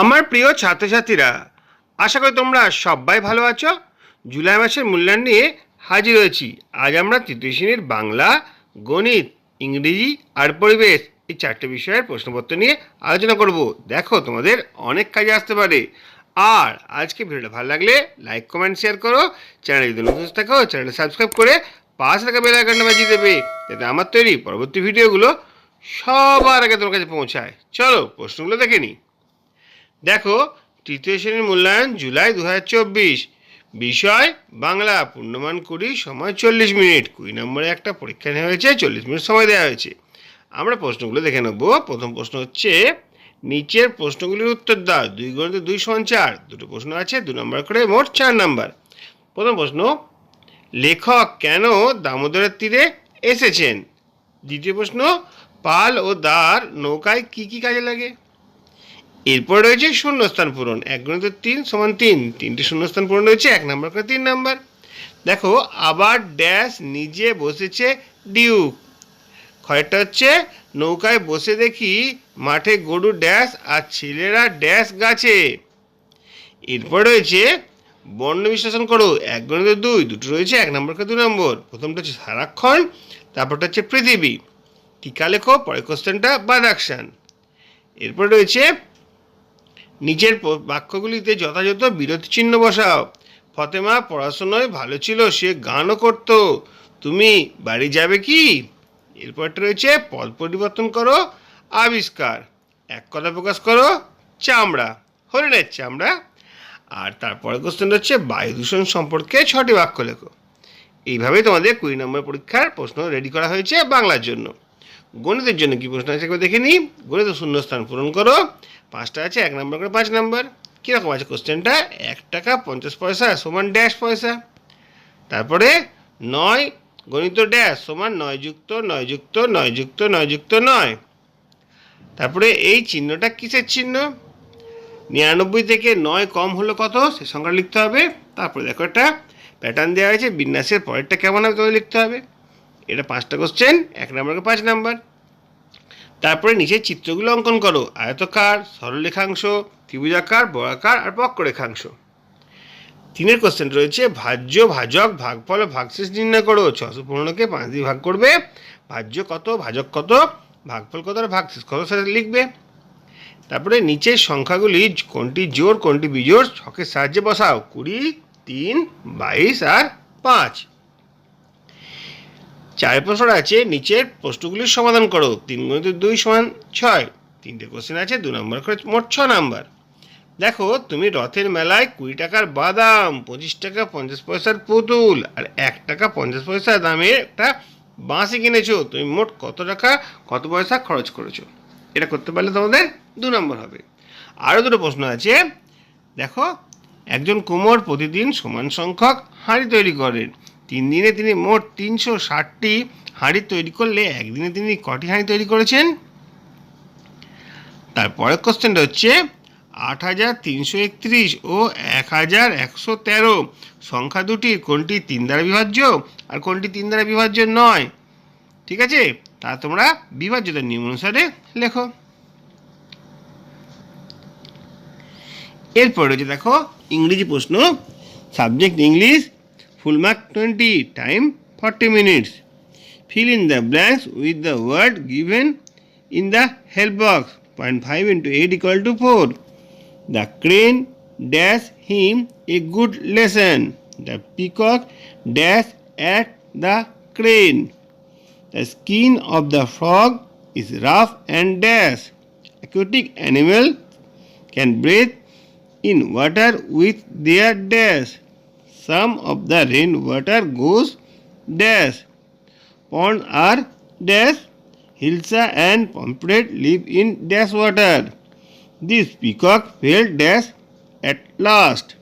আমার প্রিয় ছাত্রছাত্রীরা, আশা করি তোমরা সবাই ভালো আছো। জুলাই মাসের মূল্যায়ন নিয়ে হাজির হয়েছি। আজ আমরা তৃতীয় শ্রেণির বাংলা, গণিত, ইংরেজি আর পরিবেশ এই চারটে বিষয়ের প্রশ্নপত্র নিয়ে আলোচনা করব। দেখো, তোমাদের অনেক কাজে আসতে পারে। আর আজকে ভিডিওটা ভালো লাগলে লাইক, কমেন্ট, শেয়ার করো। চ্যানেল যদি নতুন থাকো, চ্যানেলটা সাবস্ক্রাইব করে পাশে থাকা বেল আইকনটা বাজিয়ে দেবে, যাতে আমার তৈরি পরবর্তী ভিডিওগুলো সবার আগে তোমার কাছে পৌঁছায়। চলো, প্রশ্নগুলো দেখে নিই। দেখো, তৃতীয় শ্রেণির মূল্যায়ন জুলাই দু হাজার চব্বিশ। বিষয়, বাংলা, পূর্ণমান কুড়ি, সময় চল্লিশ মিনিট। কুড়ি নম্বরে একটা পরীক্ষা নেওয়া হয়েছে, চল্লিশ মিনিট সময় দেওয়া হয়েছে। আমরা প্রশ্নগুলো দেখে নেব। প্রথম প্রশ্ন হচ্ছে, নিচের প্রশ্নগুলির উত্তর দাও। দুই গণিত দুই সমান চার। দুটো প্রশ্ন আছে, দু নম্বর করে মোট চার নাম্বার। প্রথম প্রশ্ন, লেখক কেন দামোদরের তীরে এসেছেন? দ্বিতীয় প্রশ্ন, পাল ও দার নৌকায় কি কি কাজে লাগে? এরপর রয়েছে শূন্যস্থান পূরণ। এক গণিত তিন সমান তিন। তিনটে শূন্যস্থান পূরণ রয়েছে এক নম্বর করে তিন নাম্বার। দেখো, আবার ড্যাশ নিজে বসেছে ডিউক খয়েরটা হচ্ছে নৌকায় বসে দেখি মাঠে গরু ড্যাশ আর ছেলেরা ড্যাশ গাছে। এরপর রয়েছে বর্ণ বিশ্লেষণ করো। এক গণিত দুই, দুটো রয়েছে, এক নম্বর করে দু নম্বর। প্রথমটা হচ্ছে সারাক্ষণ, তারপরটা হচ্ছে পৃথিবী। টিকা লেখো পরে কোশ্চেনটা বাদাকশান এরপর রয়েছে নিচের প- বাক্যগুলিতে যথাযথ বিরতি চিহ্ন বসাও। ফতেমা, পড়াশোনায় ভালো ছিল, সে গানও করত। তুমি বাড়ি যাবে কি? এরপরটা রয়েছে, পদ পরিবর্তন করো, আবিষ্কার। এক কথা প্রকাশ করো, চামড়া, হরিণের চামড়া। আর তারপরে কোশ্চেন হচ্ছে বায়ু দূষণ সম্পর্কে ছটি বাক্য লেখো। এইভাবেই তোমাদের কুড়ি নম্বর পরীক্ষার প্রশ্ন রেডি করা হয়েছে বাংলার জন্য। গণিতের জন্য কি প্রশ্ন আছে একবার দেখে নিই। গণিত শূন্যস্থান পূরণ করো। পাঁচটা আছে, এক নম্বর করে পাঁচ নম্বর। কীরকম আছে কোশ্চেনটা? এক টাকা পঞ্চাশ পয়সা সমান ড্যাশ পয়সা। তারপরে নয়, গণিত ড্যাশ সমান নয় যুক্ত নয় যুক্ত নয় যুক্ত নয় যুক্ত নয়। তারপরে এই চিহ্নটা কিসের চিহ্ন? নিরানব্বই থেকে নয় কম হলো কত? সে সংখ্যা লিখতে হবে। তারপরে দেখো একটা প্যাটার্ন দেওয়া হয়েছে, বিন্যাসের পরেরটা কেমন হবে, তোমাদের লিখতে হবে। এটা পাঁচটা কোশ্চেন এক নম্বরকে পাঁচ নাম্বার তারপরে নিচে চিত্রগুলো অঙ্কন করো। আয়তকার, সরলরেখাংশ, ত্রিভুজাকার, বর্গাকার আর বক্ররেখাংশ। তিনের কোশ্চেন রয়েছে, ভাজ্য, ভাজক, ভাগফল ভাগশেষ নির্ণয় করো। ছশো পনেরোকে পাঁচ দিয়ে ভাগ করবে। ভাজ্য কত, ভাজক কত, ভাগফল কত আর ভাগশেষ কত সেটা লিখবে। তারপরে নিচের সংখ্যাগুলি কোনটি জোর কোনটি বিজোড়, ছকের সাহায্যে বসাও। কুড়ি, তিন, বাইশ আর পাঁচ। চার প্রশ্ন আছে, নিচের প্রশ্নগুলির সমাধান করো। তিন গণিত দুই সমান ছয়। তিনটে কোশ্চেন আছে, দু নম্বর করে মোট ছ নাম্বার। দেখো, তুমি রথের মেলায় কুড়ি টাকার বাদাম, পঁচিশ টাকা পঞ্চাশ পয়সার পুতুল, আর এক টাকা পঞ্চাশ পয়সা দামের একটা বাঁশি কিনেছো। তুমি মোট কত টাকা, কত পয়সা খরচ করেছ? এটা করতে পারলে তোমাদের দু নম্বর হবে। আরও দুটো প্রশ্ন আছে। দেখো, একজন কুমোর প্রতিদিন সমান সংখ্যক হাঁড়ি তৈরি করেন। তিন দিনে তিনি মোট তিনশো ষাটটি হাঁড়ি তৈরি করলে একদিনে তিনি কটি হাঁড়ি তৈরি করেছেন? তারপরের কোশ্চেনটা হচ্ছে, আট হাজার তিনশো একত্রিশ ও এক হাজার একশো তেরো সংখ্যা দুটি কোনটি তিন দ্বারা বিভাজ্য আর কোনটি তিন দ্বারা বিভাজ্য নয়? ঠিক আছে? তা তোমরা বিভাজ্যতার নিয়ম অনুসারে লেখো। এরপরে রয়েছে দেখো, ইংরেজি প্রশ্ন subject English full mark 20, time 40 minutes. Fill in the blanks with the word given in the help box. Point 0.5 into 8 equal to 4. The crane dash him a good lesson. The peacock dash at the crane. The skin of the frog is rough and dash. Aquatic animal can breathe in water with their dash some of the rainwater goes dash Pond are dash. Hilsa and pomfret live in dash water. This peacock fell dash at last.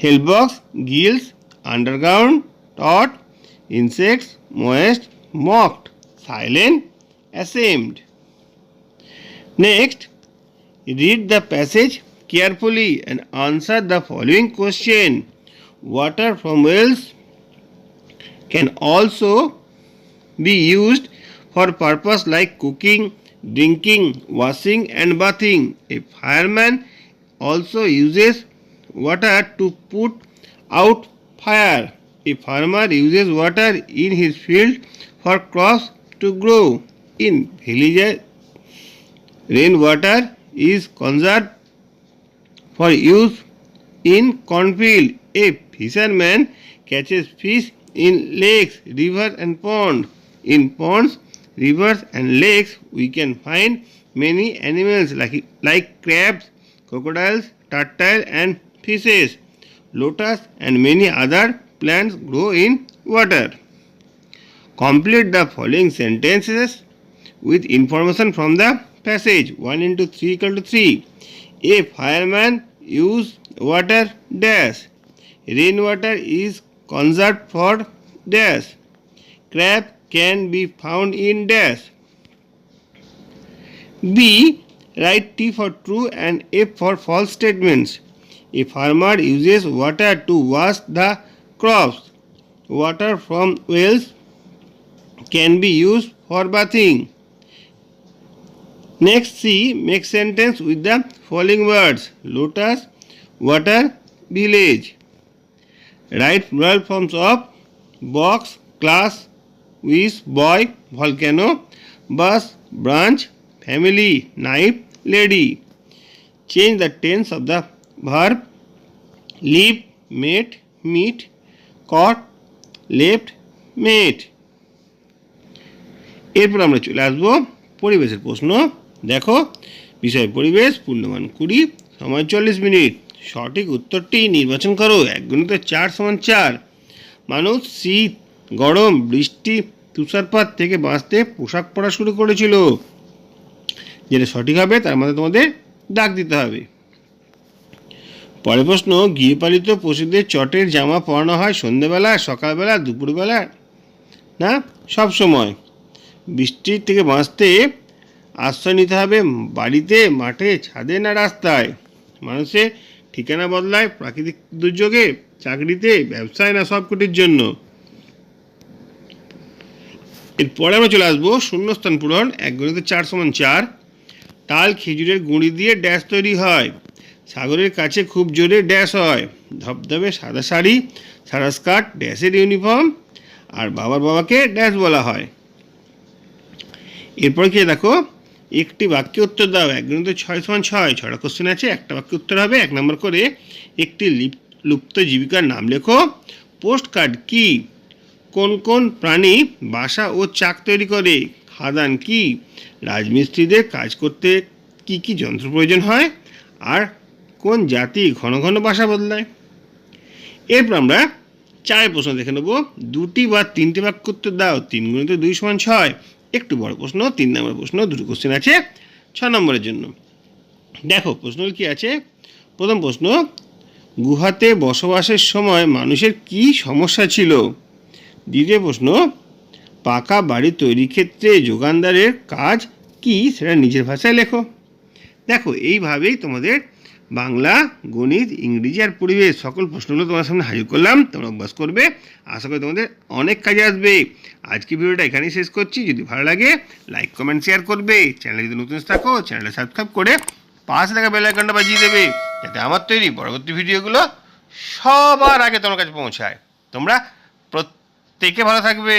Hellbox, gills, underground, tot, insects, moist, mocked, silent, ashamed. Next, read the passage carefully and answer the following question. Water from wells can also be used for purpose like cooking, drinking, washing, and bathing. A fireman also uses water to put out fire. A farmer uses water in his field for crops to grow. In villages, rainwater is conserved for use in cornfield. A fisherman catches fish in lakes, rivers, and ponds. In ponds, rivers, and lakes, we can find many animals like, like crabs, crocodiles, turtle, and fishes. Lotus and many other plants grow in water. Complete the following sentences with information from the passage 1 into 3 equal to 3. A fireman use water dash. Rainwater is conserved for dash. Crab can be found in dash. B. Write T for true and F for false statements. A farmer uses water to wash the crops. Water from wells can be used for bathing. Next C. Make sentence with the following words. Lotus, water, village. Write plural forms of box, class, wish, boy, volcano, bus, branch, family, knife, lady. Change the tense of the verb leave, met, meet, caught, left, met. এরপর আমরা চলে আসব পরিবেশের প্রশ্ন দেখো, বিষয় পরিবেশ, পূর্ণমান কুড়ি, সময় চল্লিশ মিনিট। সঠিক উত্তরটি নির্বাচন করো, এক গুণিত চার সমান চার। মানুষ, শীত, গরম, বৃষ্টি, তুষারপাত থেকে বাঁচতে পোশাক পরা শুরু করেছিল। যেটা সঠিক হবে, তার মধ্যে তোমাদের ডাক দিতে হবে। পরের প্রশ্ন গৃহপালিত পশুদের চটের জামা পরানো হয় সন্ধ্যেবেলা, সকালবেলা, দুপুরবেলা, না, সব সময়? বৃষ্টির থেকে বাঁচতে আশ্রয় নিতে হবে। বাড়িতে, মাঠে, ছাদে না রাস্তায়? মানুষের ঠিকানা বদলায় প্রাকৃতিক দুর্যোগে, চাকরিতে, ব্যবসায় না সবকটির জন্য? এরপরে আমরা চলে আসব শূন্যস্থান পূরণ, এক গণিত চার সমান চার। তাল খেজুরের গুঁড়ি দিয়ে ড্যাশ তৈরি হয়। সাগরের কাছে খুব জোরে ড্যাশ হয়। ধবধবে সাদা শাড়ি, সাদা স্কার্ট, ড্যাশের ইউনিফর্ম, আর বাবার বাবাকে ড্যাশ বলা হয়। এরপর কি দেখো একটি বাক্যে উত্তর দাও এক গণিত ছয় সমান ছয়, ছটা কোশ্চেন আছে, একটা বাক্যে উত্তর হবে, এক নম্বর করে একটি লিপ- লুপ্ত জীবিকার নাম লেখো। পোস্ট কার্ড কি? কোন কোন প্রাণী বাসা ও চাক তৈরি করে? খাদান কি? রাজমিস্ত্রিদের কাজ করতে কি কি যন্ত্র প্রয়োজন হয়? আর কোন জাতি ঘন ঘন বাসা বদলায়? এরপর আমরা চারের প্রশ্ন দেখে নেব। দুটি বা তিনটি বাক্য উত্তর দাও, তিন গুণিত দুই সমান ছয় একটু বড় প্রশ্ন, তিন নম্বর প্রশ্ন, দুটো কোশ্চেন আছে, ছ নম্বরের জন্য। দেখো প্রশ্ন কি আছে? প্রথম প্রশ্ন, গুহাতে বসবাসের সময় মানুষের কি সমস্যা ছিল? দ্বিতীয় প্রশ্ন, পাকা বাড়ি তৈরির ক্ষেত্রে যোগানদারের কাজ কি সেটা নিজের ভাষায় লেখো। দেখো, এইভাবেই তোমাদের বাংলা, গণিত, ইংরেজি আর পরিবেশ সকল প্রশ্নগুলো তোমার সামনে হাজির করলাম, তোমরা অভ্যাস করবে, আশা করি তোমাদের অনেক কাজে আসবে। আজকে ভিডিওটা এখানেই শেষ করছি। যদি ভালো লাগে লাইক কমেন্ট শেয়ার করবে। চ্যানেলে যদি নতুন থাকো চ্যানেলটা সাবস্ক্রাইব করে পাশে থাকা বেল আইকনটা বাজিয়ে দেবে, যাতে আমার তৈরি পরবর্তী ভিডিওগুলো সবার আগে তোমার কাছে পৌঁছায়। তোমরা প্রত্যেকে ভালো থাকবে।